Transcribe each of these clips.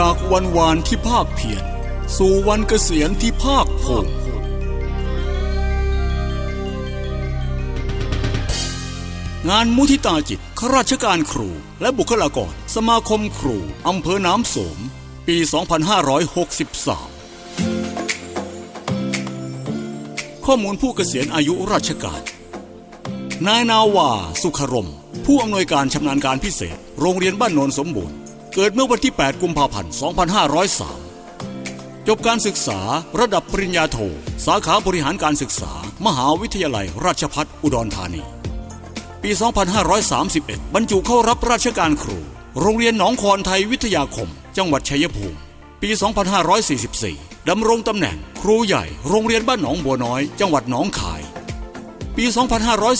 จากวันวานที่ภาคเพียรสู่วันเกษียณที่ภาคภูมิงานมุทิตาจิตข้าราชการครู และบุคลากร สมาคมครู อำเภอน้ำสม ปี 2563 ข้อมูลผู้เกษียณอายุราชการ นายนาวา สุขรม ผู้อำนวยการชำนาญการพิเศษ โรงเรียนบ้านโนนสมบูรณ์ เกิดเมื่อวันที่ 8 กุมภาพันธ์ 2503 จบการศึกษาระดับปริญญาโท สาขาบริหารการศึกษา มหาวิทยาลัยราชภัฏอุดรธานี ปี 2531 บรรจุเข้ารับราชการครู โรงเรียนหนองคอนไทยวิทยาคม จังหวัดชัยภูมิ ปี 2544 ดำรงตำแหน่งครูใหญ่ โรงเรียนบ้านหนองบัวน้อย จังหวัดหนองคาย ปี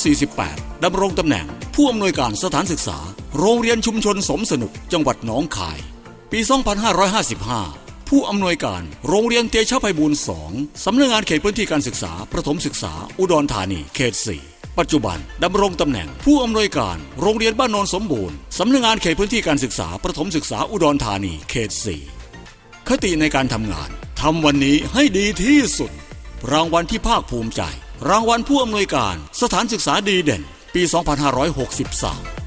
2548 ดำรงตำแหน่งผู้อำนวยการสถานศึกษา โรงเรียนชุมชนสมสนุกจังหวัดหนองคาย ปี 2555 ผู้อำนวยการโรงเรียนเตชะไพบูลย์2สำนักงานเขตพื้นที่การศึกษา ประถมศึกษา อุดรธานีเขต 4ปัจจุบันดำรงตำแหน่งผู้อำนวยการโรงเรียนบ้านโนนสมบูรณ์สำนักงานเขตพื้นที่การศึกษา ประถมศึกษาอุดรธานีเขต 4 คติในการทำงานทำวันนี้ให้ดีที่สุด รางวัลที่ภาคภูมิใจ รางวัลผู้อำนวยการ สถานศึกษาดีเด่น ปี 2563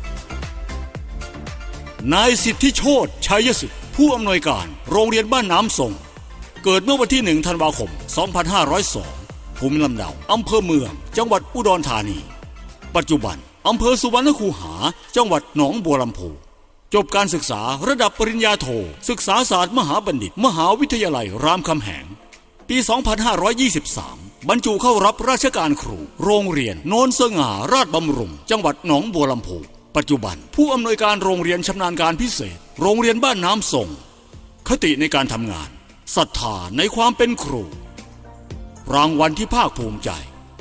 นายสิทธิโชตชัยสิทธิ์ผู้อำนวยการโรงเรียนบ้านน้ำสงเกิดเมื่อวันที่ 1 ธันวาคม 2502 ภูมิลำเนาอำเภอเมือง จังหวัดอุดรธานี ปัจจุบันอำเภอสุวรรณคูหา จังหวัดหนองบัวลำพูจบการศึกษาระดับปริญญาโท ศึกษาศาสตร์มหาบัณฑิต มหาวิทยาลัยรามคำแหง ปี 2523 บรรจุเข้ารับราชการครู โรงเรียนโนนเสง่าราชบำรุง จังหวัดหนองบัวลำพู ปัจจุบัน ผู้อำนวยการโรงเรียนชำนาญการพิเศษ โรงเรียนบ้านน้ำส่ง คติในการทำงานศรัทธาในความเป็นครู รางวัลที่ภาคภูมิใจ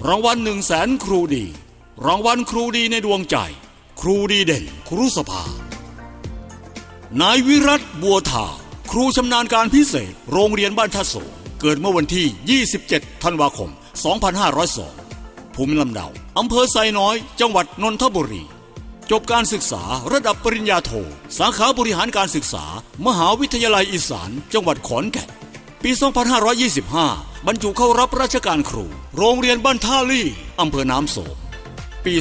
รางวัลหนึ่งแสนครูดี รางวัลครูดีในดวงใจ ครูดีเด่น ครูสภานายวิรัตบัวทาครูชำนาญการพิเศษ โรงเรียนบ้านท่าโสงเกิดเมื่อวันที่ 27 ธันวาคม 2502 ภูมิลำเนาอำเภอไซน้อย จังหวัดนนทบุรี จบการศึกษาระดับปริญญาโท สาขาบริหารการศึกษา มหาวิทยาลัยอีสาน จังหวัดขอนแก่น ปี 2525 บรรจุเข้ารับราชการครู โรงเรียนบ้านท่าลี่อำเภอน้ำโสม ปี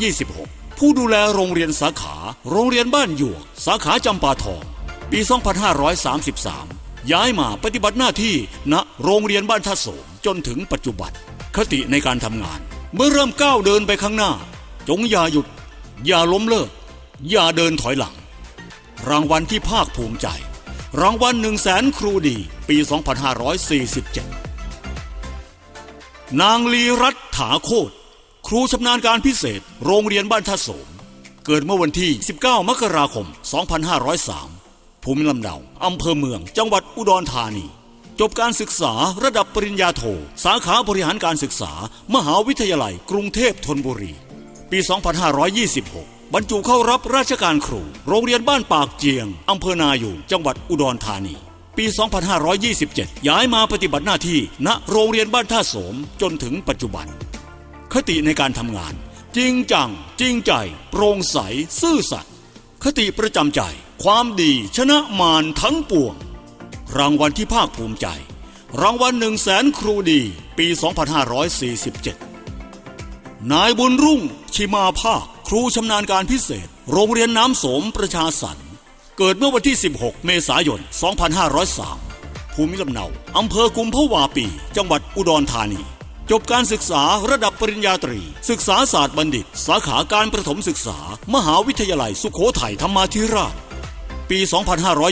2526 ผู้ดูแลโรงเรียนสาขา โรงเรียนบ้านหยวก สาขาจำปาทอง ปี 2533 ย้ายมาปฏิบัติหน้าที่ณโรงเรียนบ้านท่าโสมจนถึงปัจจุบัน คติในการทำงาน เมื่อเริ่มก้าวเดินไปข้างหน้า จงอย่าหยุด อย่าล้มเลิก อย่าเดินถอยหลัง รางวัลที่ภาคภูมิใจ รางวัลหนึ่งแสนครูดี ปี 2547 นางลีรัตถาโคตรครูชำนาญการพิเศษ โรงเรียนบ้านท่าโสม เกิดเมื่อวันที่ 19 มกราคม 2503 ภูมิลำเนาอำเภอเมือง จังหวัดอุดรธานี จบการศึกษาระดับปริญญาโท สาขาบริหารการศึกษา มหาวิทยาลัย กรุงเทพธนบุรี ปี 2526 บรรจุเข้ารับราชการครู โรงเรียนบ้านปากเจียง อำเภอนาอยู่จังหวัดอุดรธานี ปี 2527 ย้ายมาปฏิบัติหน้าที่ณโรงเรียนบ้านท่าโสมจนถึงปัจจุบัน คติในการทำงาน จริงจัง จริงใจ โปร่งใส ซื่อสัตย์คติประจำใจ ความดีชนะมารทั้งปวง รางวัลที่ภาคภูมิใจ รางวัลหนึ่งแสนครูดี ปี 2547 นายบุญรุ่ง ชิมาภาค ครูชำนาญการพิเศษ โรงเรียนน้ำโสมประชาสรรค์เกิดเมื่อวันที่ 16 เมษายน 2503 ภูมิลำเนาอำเภอกุมภาวาปี จังหวัดอุดรธานี จบการศึกษาระดับปริญญาตรี ศึกษาศาสตร์บัณฑิต สาขาการประถมศึกษา มหาวิทยาลัยสุโขทัยธรรมาธิราช ปี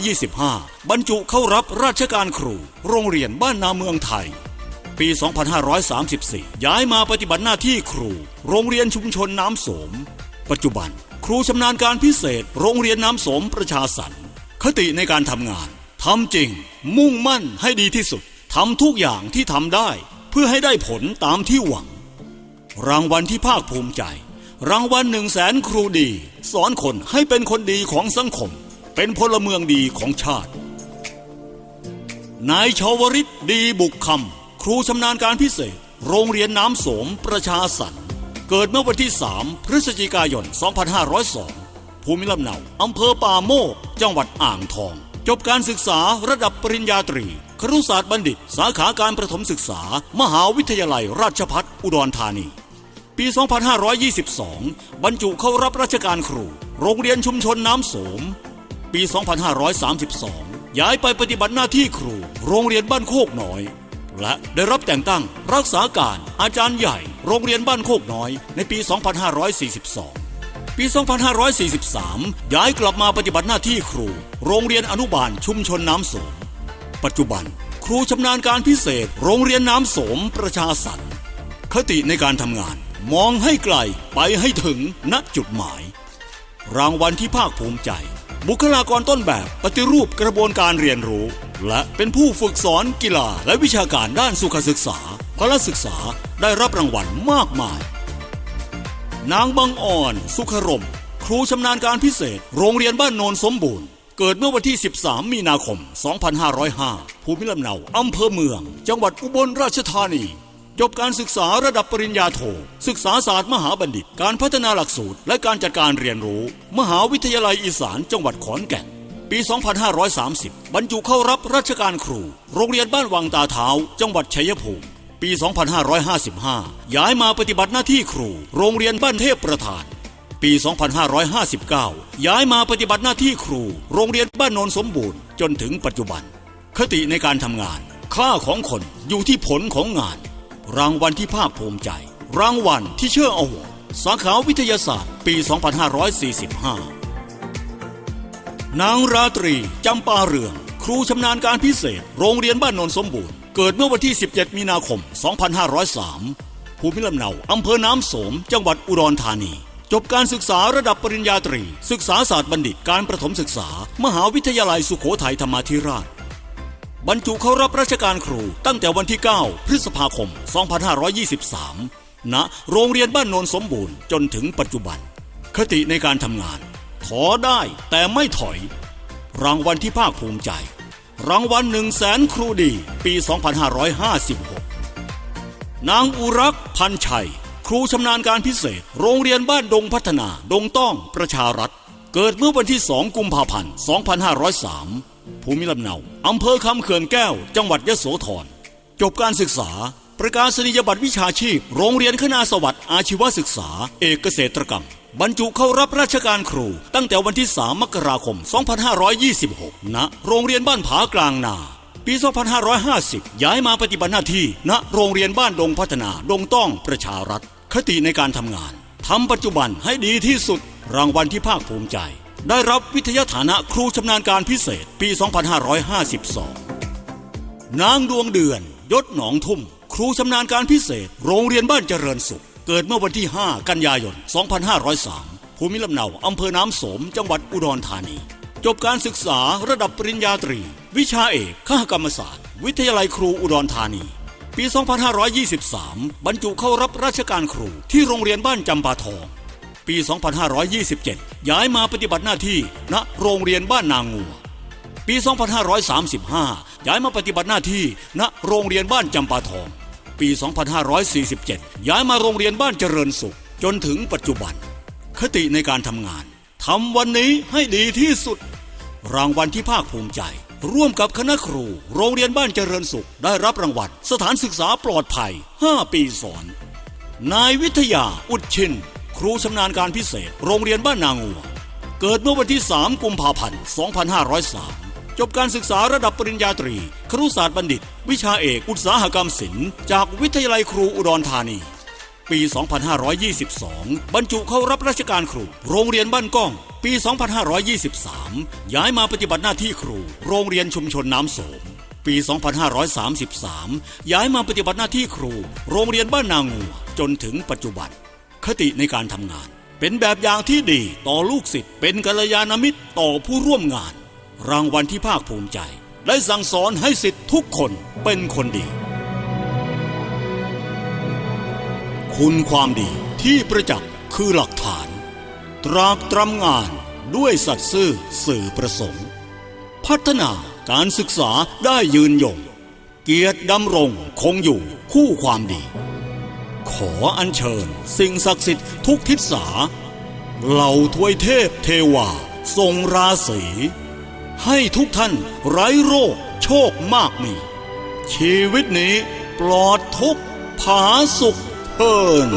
2525 บรรจุเข้ารับราชการครู โรงเรียนบ้านนาเมืองไทย ปี 2534 ย้ายมาปฏิบัติหน้าที่ครู โรงเรียนชุมชนน้ำสม ปัจจุบัน ครูชำนาญการพิเศษ โรงเรียนน้ำสมประชาสรรค์คติในการทำงานทำจริง มุ่งมั่นให้ดีที่สุดทำทุกอย่างที่ทำได้ เพื่อให้ได้ผลตามที่หวัง รางวัลที่ภาคภูมิใจ รางวัลหนึ่งแสนครูดี สอนคนให้เป็นคนดีของสังคม เป็นพลเมืองดีของชาตินายชาวริตดีบุกคำ ครูชำนาญการพิเศษ โรงเรียนน้ำโสมประชาสรรเกิดเมื่อวันที่ 3 พฤศจิกายน 2502 ภูมิลำเนาอำเภอป่าโมก จังหวัดอ่างทอง จบการศึกษาระดับปริญญาตรี ครุศาสตร์บัณฑิต สาขาการประถมศึกษา มหาวิทยาลัยราชภัฏอุดรธานี ปี 2522 บรรจุเข้ารับราชการครู โรงเรียนชุมชนน้ำโสม ปี 2532 ย้ายไปปฏิบัติหน้าที่ครู โรงเรียนบ้านโคกน้อย และได้รับแต่งตั้งรักษาการอาจารย์ใหญ่ โรงเรียนบ้านโคกน้อยในปี 2542 ปี 2543 ย้ายกลับมาปฏิบัติหน้าที่ครู โรงเรียนอนุบาลชุมชนน้ำโสม ปัจจุบันครูชำนาญการพิเศษ โรงเรียนน้ำโสมประชาสรรค์คติในการทำงาน มองให้ไกลไปให้ถึงณจุดหมาย รางวัลที่ภาคภูมิใจ บุคลากรต้นแบบปฏิรูปกระบวนการเรียนรู้ และเป็นผู้ฝึกสอนกีฬาและวิชาการด้านสุขศึกษาพละศึกษาได้รับรางวัลมากมาย นางบังอ่อน สุขรม ครูชำนาญการพิเศษ โรงเรียนบ้านโนนสมบูรณ์ เกิดเมื่อวันที่ 13 มีนาคม 2505 ภูมิลำเนาอำเภอเมือง จังหวัดอุบลราชธานีจบการศึกษาระดับปริญญาโท ศึกษาศาสตร์มหาบัณฑิต การพัฒนาหลักสูตร และการจัดการเรียนรู้ มหาวิทยาลัยอีสานจังหวัดขอนแก่น ปี 2530 บรรจุเข้ารับราชการครู โรงเรียนบ้านวังตาเท้า จังหวัดชัยภูมิ ปี 2555 ย้ายมาปฏิบัติหน้าที่ครู โรงเรียนบ้านเทพประธาน ปี 2559 ย้ายมาปฏิบัติหน้าที่ครู โรงเรียนบ้านโนนสมบูรณ์จนถึงปัจจุบัน คติในการทำงาน ค่าของคนอยู่ที่ผลของงาน รางวัลที่ภาคภูมิใจ รางวัลที่เชื่อเอาหัวสาขาวิทยาศาสตร์ ปี 2545 นางราตรีจำปาเรือง ครูชำนาญการพิเศษ โรงเรียนบ้านนนสมบูรณ์ เกิดเมื่อวันที่ 17 มีนาคม 2503 ภูมิลำเนาอำเภอน้ำโสม จังหวัดอุดรธานี จบการศึกษาระดับปริญญาตรี ศึกษาศาสตร์บัณฑิตการประถมศึกษา มหาวิทยาลัยสุโขทัยธรรมาธิราช บรรจุเข้ารับราชการครูตั้งแต่วันที่ 9 พฤษภาคม 2523 ณ โรงเรียนบ้านนนสมบูรณ์จนถึงปัจจุบัน คติในการทำงาน ถอได้แต่ไม่ถอย รางวัลที่ภาคภูมิใจ รางวัลหนึ่งแสนครูดีปี 2556 นางอุรักษ์พันชัย ครูชำนาญการพิเศษ โรงเรียนบ้านดงพัฒนา ดงต้องประชารัฐ เกิดเมื่อวันที่ 2 กุมภาพันธ์ 2503 ภูมิลำเนาอำเภอคำเขื่อนแก้ว จังหวัดยะโสธร จบการศึกษาประกาศนียบัตรวิชาชีพ โรงเรียนคณะสวัสดิ์อาชีวศึกษา เอกเกษตรกรรม บรรจุเข้ารับราชการครู ตั้งแต่วันที่ 3 มกราคม 2526 ณ โรงเรียนบ้านผากลางนา ปี 2550 ย้ายมาปฏิบัติหน้าที่ ณ โรงเรียนบ้านดงพัฒนา ดงต้องประชารัฐ คติในการทำงาน ทำปัจจุบันให้ดีที่สุด รางวัลที่ภาคภูมิใจ ได้รับวิทยาฐานะครูชำนาญการพิเศษ ปี 2552 นางดวงเดือน ยศหนองทุ่ม ครูชำนาญการพิเศษ โรงเรียนบ้านเจริญสุข เกิดเมื่อวันที่ 5 กันยายน 2503 ภูมิลำเนาอำเภอน้ำสม จังหวัดอุดรธานี จบการศึกษาระดับปริญญาตรี วิชาเอกข้ากรรมศาสตร์ วิทยาลัยครูอุดรธานี ปี 2523 บรรจุเข้ารับราชการครูที่โรงเรียนบ้านจำปาทอง ปี 2527 ย้ายมาปฏิบัติหน้าที่ณโรงเรียนบ้านนางงัว ปี 2535 ย้ายมาปฏิบัติหน้าที่ณโรงเรียนบ้านจำปาทอง ปี 2547 ย้ายมาโรงเรียนบ้านเจริญสุข จนถึงปัจจุบัน คติในการทำงานทำวันนี้ให้ดีที่สุด รางวัลที่ภาคภูมิใจ ร่วมกับคณะครู โรงเรียนบ้านเจริญสุข ได้รับรางวัลสถานศึกษาปลอดภัย 5 ปีสอน นายวิทยาอุดชิน ครูชำนาญการพิเศษ โรงเรียนบ้านนางัว เกิดเมื่อวันที่ 3 กุมภาพันธ์ 2503 จบการศึกษาระดับปริญญาตรี ครุศาสตร์บัณฑิต วิชาเอกอุตสาหกรรมศิลป์จากวิทยาลัยครูอุดรธานี ปี 2522 บรรจุเข้ารับราชการครู โรงเรียนบ้านก้อง ปี 2523 ย้ายมาปฏิบัติหน้าที่ครู โรงเรียนชุมชนน้ำโสมปี 2533 ย้ายมาปฏิบัติหน้าที่ครู โรงเรียนบ้านนางงัวจนถึงปัจจุบัน คติในการทำงาน เป็นแบบอย่างที่ดีต่อลูกศิษย์เป็นกัลยาณมิตรต่อผู้ร่วมงาน รางวัลที่ภาคภูมิใจ ได้สั่งสอนให้ศิษย์ทุกคนเป็นคนดี คุณความดีที่ประจักษ์คือหลักฐาน ตรากตรำงานด้วยสัตย์ซื่อสื่อประสงค์ พัฒนาการศึกษาได้ยืนยง เกียรติดำรงคงอยู่คู่ความดี ขออัญเชิญสิ่งศักดิ์สิทธิ์ทุกทิศสาเหล่าทวยเทพเทวาทรงราศี ให้ทุกท่านไร้โรคโชคมากมี ชีวิตนี้ปลอดทุกผาสุขเพลิน